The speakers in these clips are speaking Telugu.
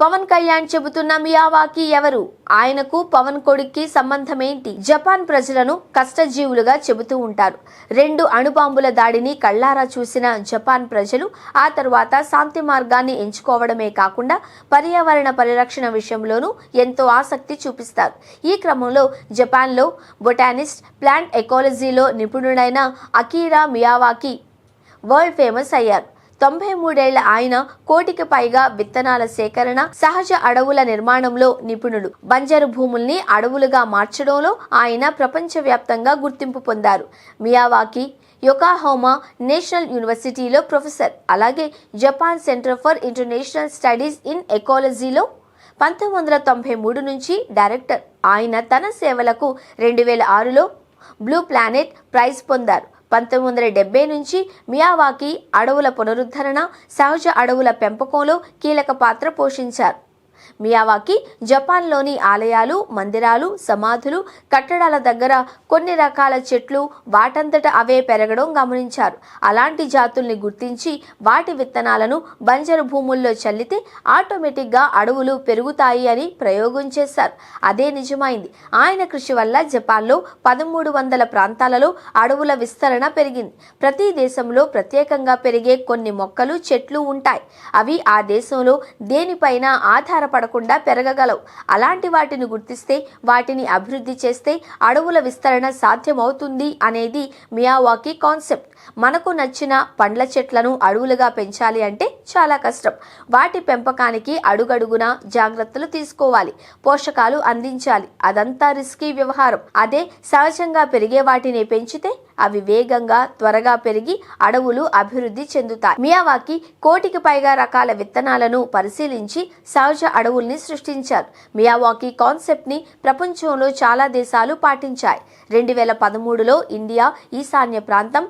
పవన్ కళ్యాణ్ చెబుతున్న మియావాకి ఎవరు? ఆయనకు పవన్ కొడుక్కి సంబంధం ఏంటి జపాన్ ప్రజలను కష్టజీవులుగా చెబుతూ ఉంటారు. రెండు అణుబాంబుల దాడిని కళ్ళారా చూసిన జపాన్ ప్రజలు ఆ తరువాత శాంతి మార్గాన్ని ఎంచుకోవడమే కాకుండా పర్యావరణ పరిరక్షణ విషయంలోనూ ఎంతో ఆసక్తి చూపిస్తారు. ఈ క్రమంలో జపాన్లో బొటానిస్ట్ ప్లాంట్ ఎకాలజీలో నిపుణుడైన అకీరా మియావాకి వరల్డ్ ఫేమస్ అయ్యారు. తొంభై మూడేళ్ళ ఆయన కోటికి పైగా విత్తనాల సేకరణ సహజ అడవుల నిర్మాణంలో నిపుణుడు బంజరు భూముల్ని అడవులుగా మార్చడంలో ఆయన ప్రపంచవ్యాప్తంగా గుర్తింపు పొందారు. మియావాకి యొకాహోమా నేషనల్ యూనివర్సిటీలో ప్రొఫెసర్. అలాగే Japan centre for international studies in ఎకాలజీలో పంతొమ్మిది వందల తొంభై మూడు నుంచి డైరెక్టర్. ఆయన తన సేవలకు రెండు వేల ఆరులో బ్లూ ప్లానెట్ ప్రైజ్ పొందారు. పంతొమ్మిది వందల డెబ్బై నుంచి మియావాకి అడవుల పునరుద్ధరణ సహజ అడవుల పెంపకంలో కీలక పాత్ర పోషించారు. మియావాకి జపాన్లోని ఆలయాలు మందిరాలు సమాధులు కట్టడాల దగ్గర కొన్ని రకాల చెట్లు వాటంతట అవే పెరగడం గమనించారు. అలాంటి జాతుల్ని గుర్తించి వాటి విత్తనాలను బంజరు భూముల్లో చల్లితే ఆటోమేటిక్గా అడవులు పెరుగుతాయి అని ప్రయోగం చేశారు. అదే నిజమైంది. ఆయన కృషి వల్ల జపాన్లో పదమూడు వందల ప్రాంతాలలో అడవుల విస్తరణ పెరిగింది. ప్రతి దేశంలో ప్రత్యేకంగా పెరిగే కొన్ని మొక్కలు చెట్లు ఉంటాయి. అవి ఆ దేశంలో దేనిపైన ఆధార ఆధారపడకుండా పెరగగలవు. అలాంటి వాటిని గుర్తిస్తే వాటిని అభివృద్ధి చేస్తే అడవుల విస్తరణ సాధ్యమవుతుంది అనేది మియావాకి కాన్సెప్ట్. మనకు నచ్చిన పండ్ల చెట్లను అడవులుగా పెంచాలి అంటే చాలా కష్టం. వాటి పెంపకానికి అడుగడుగున జాగ్రత్తలు తీసుకోవాలి. పోషకాలు అందించాలి. అదంతా రిస్కీ వ్యవహారం. అదే సహజంగా పెరిగే వాటిని పెంచితే అవి వేగంగా త్వరగా పెరిగి అడవులు అభివృద్ధి చెందుతాయి. మియావాకి కోటికి పైగా రకాల విత్తనాలను పరిశీలించి సహజ అడవుల్ని సృష్టించారు. మియావాకి కాన్సెప్ట్ని ప్రపంచంలో చాలా దేశాలు పాటించాయి. రెండు వేల పదమూడులో ఇండియా ఈశాన్య ప్రాంతం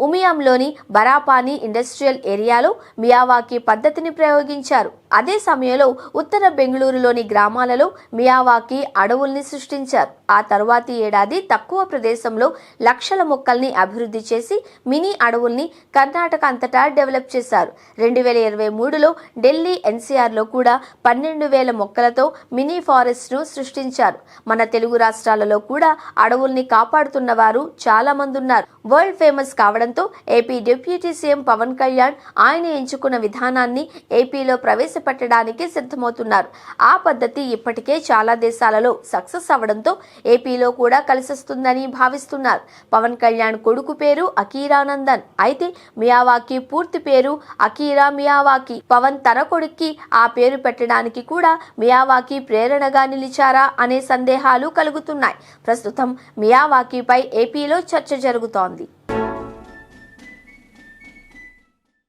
ఉమియంలోని బరాపాని ఇండస్ట్రియల్ ఏరియాలో మియావాకి పద్ధతిని ప్రయోగించారు. అదే సమయంలో ఉత్తర బెంగళూరులోని గ్రామాలలో మియావాకి అడవుల్ని సృష్టించారు. ఆ తర్వాతి ఏడాది తక్కువ ప్రదేశంలో లక్షల మొక్కల్ని అభివృద్ధి చేసి మినీ అడవుల్ని కర్ణాటక అంతటా డెవలప్ చేశారు. రెండు వేల ఇరవై మూడులో ఢిల్లీ ఎన్సీఆర్లో కూడా పన్నెండు వేల మొక్కలతో మినీ ఫారెస్ట్ను సృష్టించారు. మన తెలుగు రాష్ట్రాలలో కూడా అడవుల్ని కాపాడుతున్న వారు చాలా మంది ఉన్నారు. వరల్డ్ ఫేమస్ కావడంతో AP deputy CM Pawan Kalyan ఆయన ఎంచుకున్న విధానాన్ని ఏపీలో ప్రవేశపెట్టడానికి సిద్ధమవుతున్నారు. ఆ పద్ధతి ఇప్పటికే చాలా దేశాలలో సక్సెస్ అవ్వడంతో ఏపీలో కూడా కలిసిస్తుందని భావిస్తున్నారు. పవన్ కళ్యాణ్ కొడుకు పేరు అకీరానందన్ అయితే మియావాకి పూర్తి పేరు అకీరా మియావాకి. పవన్ తన కొడుక్కి ఆ పేరు పెట్టడానికి కూడా మియావాకి ప్రేరణగా నిలిచారా అనే సందేహాలు కలుగుతున్నాయి. ప్రస్తుతం మియావాకీపై ఏపీలో చర్చ జరుగుతోంది.